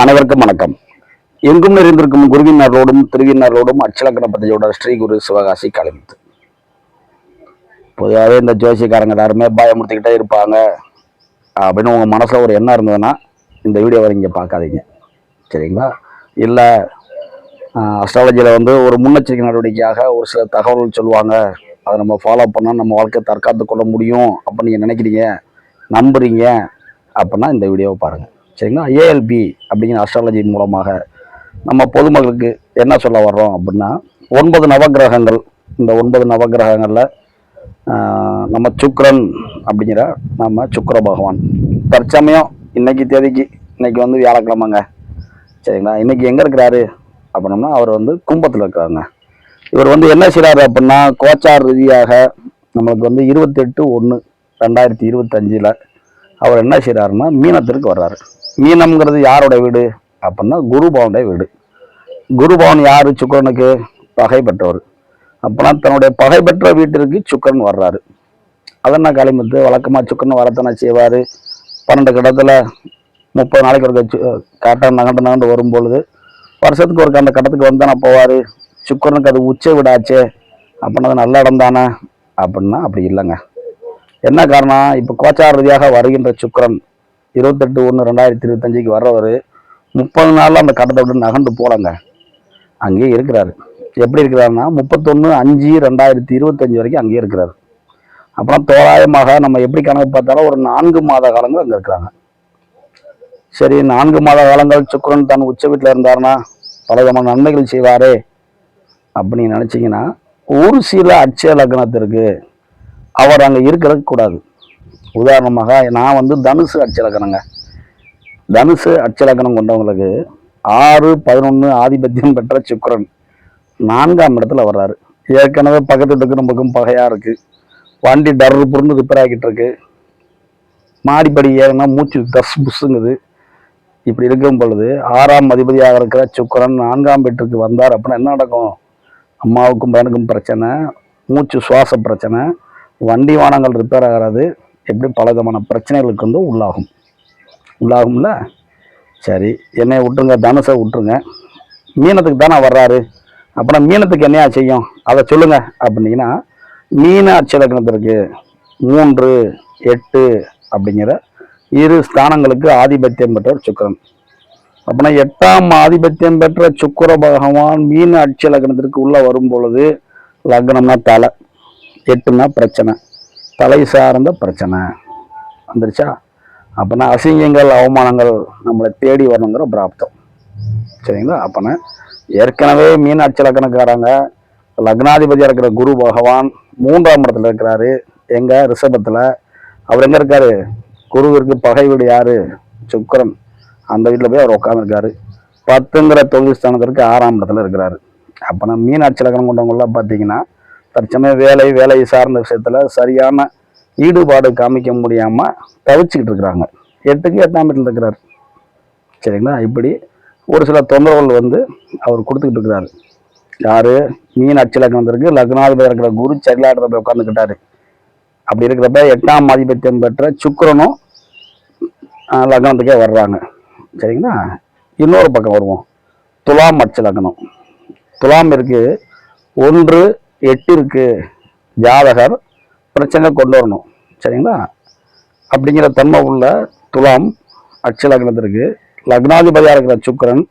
அனைவருக்கும் வணக்கம். எங்கும் நிறைந்திருக்கும் குருவினரோடும் திருவினரோடும் அச்சலக்கண பத்தியோட ஸ்ரீ குரு சிவகாசி கலந்து பொதுவாகவே இந்த ஜோசியக்காரங்க எல்லாருமே பயமுறுத்திக்கிட்டே இருப்பாங்க. அப்படின்னு உங்கள் மனசில் ஒரு எண்ணம் இருந்ததுன்னா இந்த வீடியோவை நீங்கள் பார்க்காதீங்க. சரிங்களா? இல்லை அஸ்ட்ராலஜியில் வந்து ஒரு முன்னெச்சரிக்கை நடவடிக்கையாக ஒரு சில தகவல்கள் சொல்லுவாங்க. அதை நம்ம ஃபாலோ பண்ணால் நம்ம வாழ்க்கையை தற்காத்து கொள்ள முடியும் அப்படின்னு நீங்கள் நினைக்கிறீங்க நம்புறீங்க அப்படின்னா இந்த வீடியோவை பாருங்கள் சரிங்களா? ஏஎல்பி அப்படிங்கிற அஸ்ட்ராலஜி மூலமாக நம்ம பொதுமக்களுக்கு என்ன சொல்ல வர்றோம் அப்படின்னா ஒன்பது நவக்கிரகங்கள் இந்த ஒன்பது நவக்கிரகங்களில் நம்ம சுக்ரன் அப்படிங்கிற நம்ம சுக்கர பகவான். தற்சமயம் இன்னைக்கு தேதிக்கு இன்னைக்கு வந்து வியாழக்கிழமைங்க. சரிங்களா? இன்னைக்கு எங்கே இருக்கிறாரு அப்படின்னோம்னா அவர் வந்து கும்பத்தில் இருக்கிறாருங்க. இவர் வந்து என்ன செய்கிறாரு அப்படின்னா கோச்சார் ரீதியாக நம்மளுக்கு வந்து இருபத்தெட்டு ஒன்று ரெண்டாயிரத்தி இருபத்தஞ்சில் அவர் என்ன செய்கிறாருன்னா மீனத்திற்கு வர்றாரு. மீனம்ங்கிறது யாரோட வீடு? அப்படின்னா குருபவனுடைய வீடு. குருபவன் யார்? சுக்கிரனுக்கு பகை பெற்றவர். அப்போனா தன்னுடைய பகை பெற்ற வீட்டிற்கு சுக்கிரன் வர்றாரு. அதென்ன களிமுத்து? வழக்கமாக சுக்கரன் வரத்தானே செய்வார்? பன்னெண்டு கட்டத்தில் முப்பது நாளைக்கு ஒரு காட்டம் நகண்டு நகண்டு வரும்பொழுது வருஷத்துக்கு ஒரு அந்த கட்டத்துக்கு வந்தானே போவார்? சுக்கிரனுக்கு அது உச்ச விடாச்சே. அப்படின்னா அது நல்ல இடம் தானே? அப்படின்னா அப்படி இல்லைங்க. என்ன காரணம்? இப்போ கோச்சார ரீதியாக வருகின்ற சுக்கிரன் இருபத்தெட்டு ஒன்று ரெண்டாயிரத்தி இருபத்தஞ்சிக்கு வர்றவர் முப்பது நாளில் அந்த கடத்தை விட்டு நகண்டு அங்கேயே இருக்கிறாரு. எப்படி இருக்கிறாருன்னா முப்பத்தொன்று அஞ்சு ரெண்டாயிரத்தி இருபத்தஞ்சு வரைக்கும் அங்கேயே இருக்கிறாரு. அப்புறம் தோராயமாக நம்ம எப்படி கணக்கு பார்த்தாலும் ஒரு நான்கு மாத காலங்கள் அங்கே இருக்கிறாங்க. சரி நான்கு மாத காலங்கள் சுக்கரன் தன் உச்ச வீட்டில் இருந்தாருன்னா பல விதமான நன்மைகள் செய்வாரே அப்படின்னு நினச்சிங்கன்னா ஒரு சில அட்சய லக்னத்திற்கு அவர் அங்கே இருக்கிறது கூடாது. உதாரணமாக நான் வந்து தனுசு அட்சலக்கணங்க தனுசு அட்சலக்கணம் கொண்டவங்களுக்கு ஆறு பதினொன்று ஆதிபத்தியம் பெற்ற சுக்கரன் நான்காம் இடத்துல வர்றாரு. ஏற்கனவே பக்கத்து வீட்டுக்கு நமக்கும் பகையாக இருக்குது வண்டி டர்ரு புருந்து ரிப்பேர் ஆகிட்டு இருக்கு. மாடிப்படி ஏறினா மூச்சு தஸ் புஸ்ஸுங்குது. இப்படி இருக்கும் பொழுது ஆறாம் அதிபதியாக இருக்கிற சுக்கிரன் நான்காம் வீட்டுக்கு வந்தார் அப்படின்னா என்ன நடக்கும்? அம்மாவுக்கும் பையனுக்கும் பிரச்சனை மூச்சு சுவாச பிரச்சனை வண்டி வாகனங்கள் ரிப்பேர் ஆகிறது எப்படி பல விதமான பிரச்சனைகளுக்கு வந்து உள்ளாகும். உள்ளாகும்ல? சரி என்னை விட்டுருங்க தனுசை விட்டுருங்க. மீனத்துக்கு தானே வர்றாரு? அப்புறம் மீனத்துக்கு என்னையா செய்யும்? அதை சொல்லுங்கள் அப்படின்னீங்கன்னா மீன அச்சலக்கணத்திற்கு மூன்று எட்டு அப்படிங்கிற இரு ஸ்தானங்களுக்கு ஆதிபத்தியம் பெற்றவர் சுக்கரன். அப்படின்னா எட்டாம் ஆதிபத்தியம் பெற்ற சுக்கர பகவான் மீன அட்ச லக்னத்திற்கு உள்ளே வரும் பொழுது லக்னம்னா தலை எட்டுனா பிரச்சனை. தலை சார்ந்த பிரச்சனை. வந்துருச்சா? அப்போனா அசிங்கங்கள் அவமானங்கள் நம்மளை தேடி வரணுங்கிற பிராப்தம். சரிங்களா? அப்போனா ஏற்கனவே மீனாட்சி அச்சலக்கணக்காரங்க லக்னாதிபதியாக இருக்கிற குரு பகவான் மூன்றாம் இடத்துல இருக்கிறாரு. எங்கள் ரிஷபத்தில். அவர் எங்கே இருக்காரு? குருவிற்கு பகை வீடு யார்? சுக்கரன். அந்த வீட்டில் போய் அவர் உட்காந்துருக்காரு பத்துங்கிற தொழில் ஸ்தானத்திற்கு ஆறாம் இடத்துல இருக்கிறாரு. அப்போனா மீனாட்சி அச்சலக்கணம் கொண்டவங்களாம் பார்த்தீங்கன்னா தற்சமயம் வேலை வேலையை சார்ந்த விஷயத்தில் சரியான ஈடுபாடு காமிக்க முடியாமல் தவிச்சுக்கிட்டு இருக்கிறாங்க. எட்டுக்கு எட்டாம் வீட்டில் இருக்கிறார் சரிங்களா? இப்படி ஒரு சில தொந்தரவுகள் வந்து அவர் கொடுத்துக்கிட்டு இருக்கிறாரு. யாரு? மீன் அச்சலக்கணத்திற்கு லக்னாதிபதி இருக்கிற குரு சரிலாட்டத்தை போய் உட்காந்துக்கிட்டாரு அப்படி இருக்கிறப்ப எட்டாம் ஆதிபத்தியம் பெற்ற சுக்கரனும் லக்னத்துக்கே வர்றாங்க. சரிங்களா? இன்னொரு பக்கம் வருவோம். துலாம் அச்சு லக்னம் துலாம் இருக்கு. ஒன்று எட்டிற்கு ஜாதகர் பிரச்சனை கொண்டு வரணும். சரிங்களா? அப்படிங்கிற தன்மை உள்ள துலாம் அட்ச லக்னத்திற்கு லக்னாதிபதியாக இருக்கிற சுக்கரன்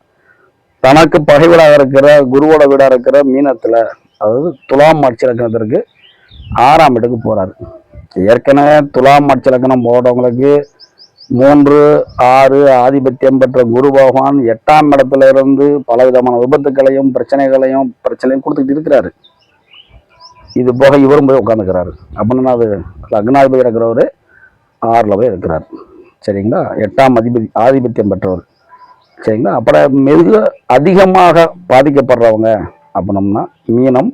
தனக்கு பகைவீடாக இருக்கிற குருவோட வீடாக இருக்கிற மீனத்தில் அதாவது துலாம் அட்ச லக்னத்திற்கு ஆறாம் இடத்துக்கு போகிறாரு ஏற்கனவே துலாம் அட்ச லக்னம் போடுறவங்களுக்கு மூன்று ஆறு ஆதிபத்தியம் பெற்ற குரு பகவான் எட்டாம் இடத்துல இருந்து பல விதமான விபத்துக்களையும் பிரச்சனைகளையும் பிரச்சனையும் கொடுத்துக்கிட்டு இருக்கிறாரு. இது போக இவரும் போய் உட்காந்துக்கிறாரு. அப்படின்னா அது லக்னாதிபதி இருக்கிறவர் ஆறில் போய் இருக்கிறார். சரிங்களா? எட்டாம் அதிபதி ஆதிபத்தியம் பெற்றவர். சரிங்களா? அப்புறம் மெது அதிகமாக பாதிக்கப்படுறவங்க அப்படின்னம்னா மீனம்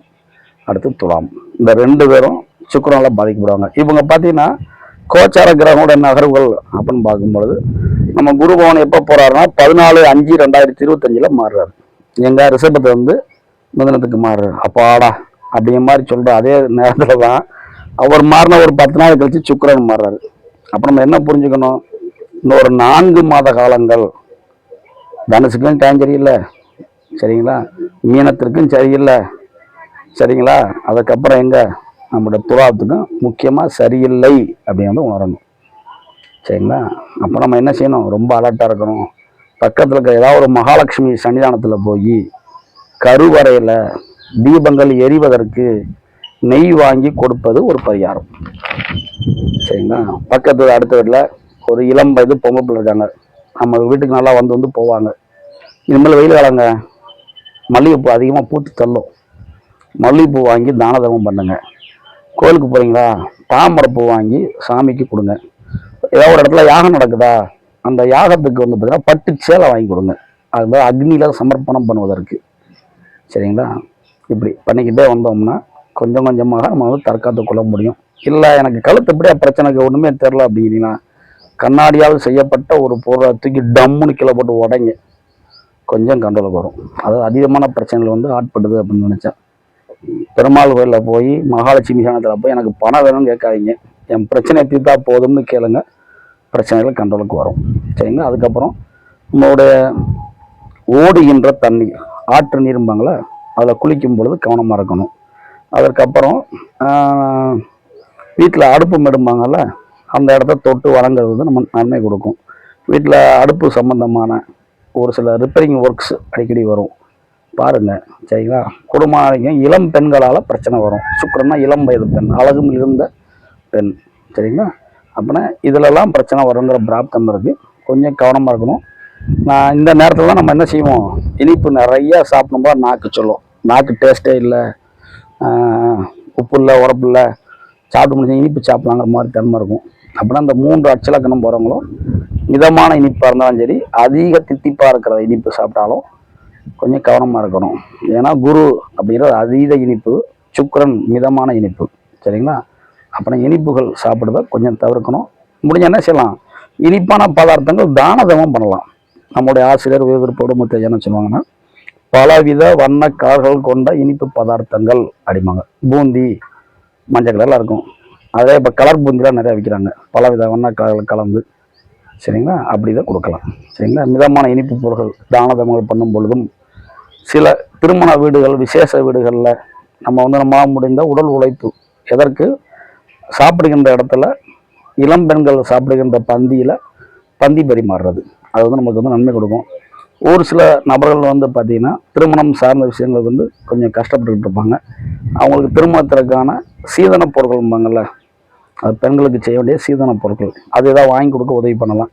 அடுத்து துலாம். இந்த ரெண்டு பேரும் சுக்கரனால் பாதிக்கப்படுவாங்க. இவங்க பார்த்தீங்கன்னா கோச்சார கிரகனோட நகர்வுகள் அப்படின்னு பார்க்கும்பொழுது நம்ம குரு பவன் எப்போ போகிறாருன்னா பதினாலு அஞ்சு ரெண்டாயிரத்தி இருபத்தஞ்சில் மாறுறாரு. எங்கள் ரிஷபத்தை வந்து மிதனத்துக்கு மாறுறாரு. அப்பாடா அப்படிங்கிற மாதிரி சொல்கிற அதே நேரத்தில் தான் அவர் மாறின ஒரு பத்து நாள் கழித்து சுக்கரன் மாறுறாரு. அப்போ நம்ம என்ன புரிஞ்சுக்கணும்? இன்னும் ஒரு நான்கு மாத காலங்கள். தனுசுக்கும் டைம் சரியில்லை சரிங்களா? மீனத்திற்கும் சரியில்லை. சரிங்களா? அதுக்கப்புறம் எங்கே? நம்மளோட துலாத்துக்கும் முக்கியமாக சரியில்லை அப்படின்னு உணரணும். சரிங்களா? அப்போ நம்ம என்ன செய்யணும்? ரொம்ப அலர்ட்டாக இருக்கணும். பக்கத்தில் இருக்க ஏதாவது ஒரு மகாலட்சுமி சன்னிதானத்தில் போய் கருவறையில் தீபங்கள் எரிவதற்கு நெய் வாங்கி கொடுப்பது ஒரு பரிகாரம். சரிங்களா? பக்கத்து அடுத்த வீட்டில் ஒரு இளம் வயது பொங்கல் பிள்ளை இருக்காங்க. நம்ம வீட்டுக்கு நல்லா வந்து வந்து போவாங்க. இனிமேல் வெயில் காலங்க. மல்லிகைப்பூ அதிகமாக பூத்து தள்ளும். மல்லிகைப்பூ வாங்கி தான தர்மம் பண்ணுங்க. கோயிலுக்கு போகிறீங்களா தாமரைப்பூ வாங்கி சாமிக்கு கொடுங்க. ஏதோ ஒரு இடத்துல யாகம் நடக்குதா? அந்த யாகத்துக்கு வந்து பார்த்தீங்கன்னா பட்டு சேலை வாங்கி கொடுங்க. அது மாதிரி அக்னியில் சமர்ப்பணம் பண்ணுவதற்கு. சரிங்களா? இப்படி பண்ணிக்கிட்டே வந்தோம்னா கொஞ்சம் கொஞ்சமாக நம்ம வந்து தற்காத்து கொள்ள முடியும். இல்லை எனக்கு கழுத்து எப்படியா பிரச்சனைக்கு ஒன்றுமே தெரில அப்படிங்கிறீங்கன்னா கண்ணாடியால் செய்யப்பட்ட ஒரு பொருளை தூக்கி டம்முன்னு கீழே போட்டு உடைங்க. கொஞ்சம் கண்ட்ரோலுக்கு வரும். அதாவது அதிகமான பிரச்சனைகள் வந்து ஆட்படுது அப்படின்னு நினச்சேன். பெருமாள் கோயிலில் போய் மகாலட்சுமி சாணத்தில் போய் எனக்கு பணம் வேணும்னு கேட்காதீங்க. என் பிரச்சனையை தீர்த்தா போதும்னு கேளுங்க. பிரச்சனைகள் கண்ட்ரோலுக்கு வரும். சரிங்களா? அதுக்கப்புறம் நம்மளுடைய ஓடுகின்ற தண்ணீர் ஆற்று நீரும்பாங்களே அதில் குளிக்கும் பொழுது கவனமாக இருக்கணும். அதற்கப்புறம் வீட்டில் அடுப்பு மெடும்பாங்கள்ல அந்த இடத்த தொட்டு வணங்குறது வந்து நம்ம நன்மை கொடுக்கும். வீட்டில் அடுப்பு சம்பந்தமான ஒரு சில ரிப்பேரிங் ஒர்க்ஸ் அடிக்கடி வரும். பாருங்க சரிங்களா? குடும்பம் இளம் பெண்களால் பிரச்சனை வரும். சுக்கரன்னா இளம் வயது பெண் அழகும் இருந்த பெண் சரிங்களா? அப்படின்னா இதிலெல்லாம் பிரச்சனை வருங்கிற பிராப்தம் இருக்குது கொஞ்சம் கவனமாக இருக்கணும். நான் இந்த நேரத்தில் தான் நம்ம என்ன செய்வோம்? இனிப்பு நிறையா சாப்பிடும்போது நாக்கு சொல்லும். நாக்கு டேஸ்ட்டே இல்லை. உப்பு இல்லை உரப்பு இல்லை. சாப்பிட்டு முடிஞ்ச இனிப்பு சாப்பிடலாங்கிற மாதிரி தன்மை இருக்கும். அப்படின்னா இந்த மூன்று அச்சலக்கணம் போகிறவங்களும் மிதமான இனிப்பாக இருந்தாலும் சரி அதிக தித்திப்பாக இருக்கிற இனிப்பு சாப்பிட்டாலும் கொஞ்சம் கவனமாக இருக்கணும். ஏன்னா குரு அப்படிங்கிறது அதீத இனிப்பு சுக்கரன் மிதமான இனிப்பு. சரிங்களா? அப்புறம் இனிப்புகள் சாப்பிடுறத கொஞ்சம் தவிர்க்கணும். முடிஞ்ச என்ன செய்யலாம்? இனிப்பான பதார்த்தங்கள் தான பண்ணலாம். நம்முடைய ஆசிரியர் விருப்போடு முத்தையா என்ன சொல்லுவாங்கன்னா பலவித வண்ண கால்கள் கொண்ட இனிப்பு பதார்த்தங்கள் அப்படிம்பாங்க பூந்தி மஞ்சள் கலரில் இருக்கும். அதே இப்போ கலர் பூந்திலாம் நிறையா விற்கிறாங்க பலவித வண்ண கால்கள் கலந்து சரிங்களா? அப்படி தான் கொடுக்கலாம். சரிங்களா? மிதமான இனிப்பு பொருட்கள் தான பண்ணும் பொழுதும் சில திருமண வீடுகள் விசேஷ வீடுகளில் நம்ம வந்து நம்மளால் முடிந்த உடல் உழைப்பு எதற்கு? சாப்பிடுகின்ற இடத்துல இளம் பெண்கள் சாப்பிடுகின்ற பந்தியில் பந்தி பரிமாறுறது. அது வந்து நமக்கு வந்து நன்மை கொடுக்கும். ஒரு சில நபர்கள் வந்து பார்த்திங்கன்னா திருமணம் சார்ந்த விஷயங்களுக்கு வந்து கொஞ்சம் கஷ்டப்பட்டுக்கிட்டு இருப்பாங்க. அவங்களுக்கு திருமணத்திற்கான சீதன பொருட்கள்ம்பாங்கள்ல அது பெண்களுக்கு செய்ய வேண்டிய சீதன பொருட்கள். அது ஏதாவது வாங்கி கொடுக்க உதவி பண்ணலாம்.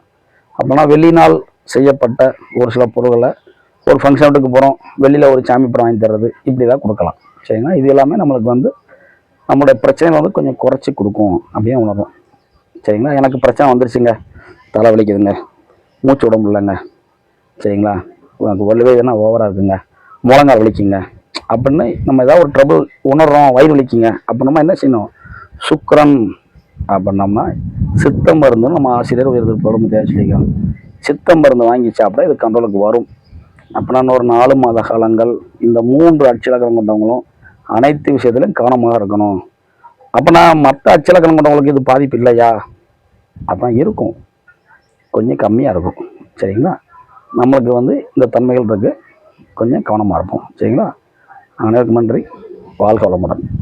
அப்படின்னா வெளிநாள் செய்யப்பட்ட ஒரு சில பொருட்களை ஒரு ஃபங்க்ஷனுக்கு போகிறோம் வெளியில் ஒரு சாமி படம் வாங்கி தர்றது இப்படி தான் கொடுக்கலாம். சரிங்களா? இது எல்லாமே நம்மளுக்கு வந்து நம்மளுடைய பிரச்சனையை வந்து கொஞ்சம் குறைச்சி கொடுக்கும் அப்படின்னு உணர்றோம். சரிங்களா? எனக்கு பிரச்சனை வந்துருச்சுங்க. தலைவலிக்குதுங்க மூச்சு விட முடியலங்க. சரிங்களா? எனக்கு ஒல்லவே எதுனா ஓவராக இருக்குங்க. முழங்கால் வலிக்குங்க. அப்படின்னு நம்ம ஏதாவது ஒரு ட்ரபுள் உணர்றோம் வயிறு வலிக்குங்க. அப்படின்னா என்ன செய்யணும்? சுக்கரன் அப்படின்னோம்னா சித்த மருந்து நம்ம ஆசிரியர் உயர்ந்து பொறுமை சொல்லிக்கலாம் சித்த மருந்து வாங்கி சாப்பிட்டா இது கண்ட்ரோலுக்கு வரும். அப்படின்னா ஒரு நாலு மாத காலங்கள் இந்த மூன்று அச்சலக்கரம் கொண்டவங்களும் அனைத்து விஷயத்திலும் கவனமாக இருக்கணும். அப்போனா மற்ற அச்சலக்கணம் கொண்டவங்களுக்கு இது பாதிப்பு இல்லையா? அப்போ இருக்கும். கொஞ்சம் கம்மியாக இருக்கும். சரிங்களா? நம்மளுக்கு வந்து இந்த தன்மைகள் இருக்குது கொஞ்சம் கவனமாக இருப்போம். சரிங்களா? அனைவருக்கும் நன்றி. வாழ்க வளமுடன்.